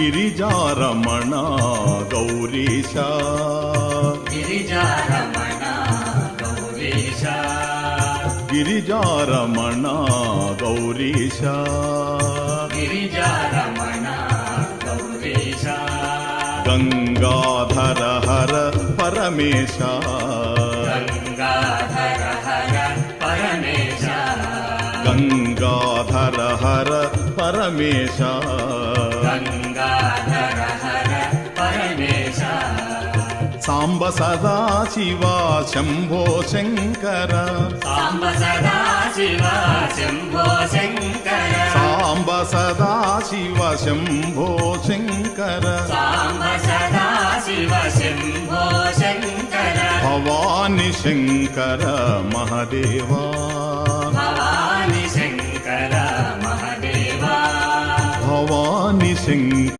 గిరిజారమణ గౌరీశ. గిరిజారమణ గౌరీశ. గిరిజారమణ గౌరీశ. గిరిజారమణ గౌరీశ. Gangadhara Hara Paramesha. Gangadhara Hara Paramesha. Gangadhara Hara Paramesha. Samba Sada Shiva Shambho Shankara. Samba Sada Shiva Shambho Shankara. Samba Sada Shiva Shambho Shankara. Samba Sada Shiva Shambho Shankara. Bhavani Shankara Mahadeva. Bhavani Shankara Mahadeva. Bhavani Shankara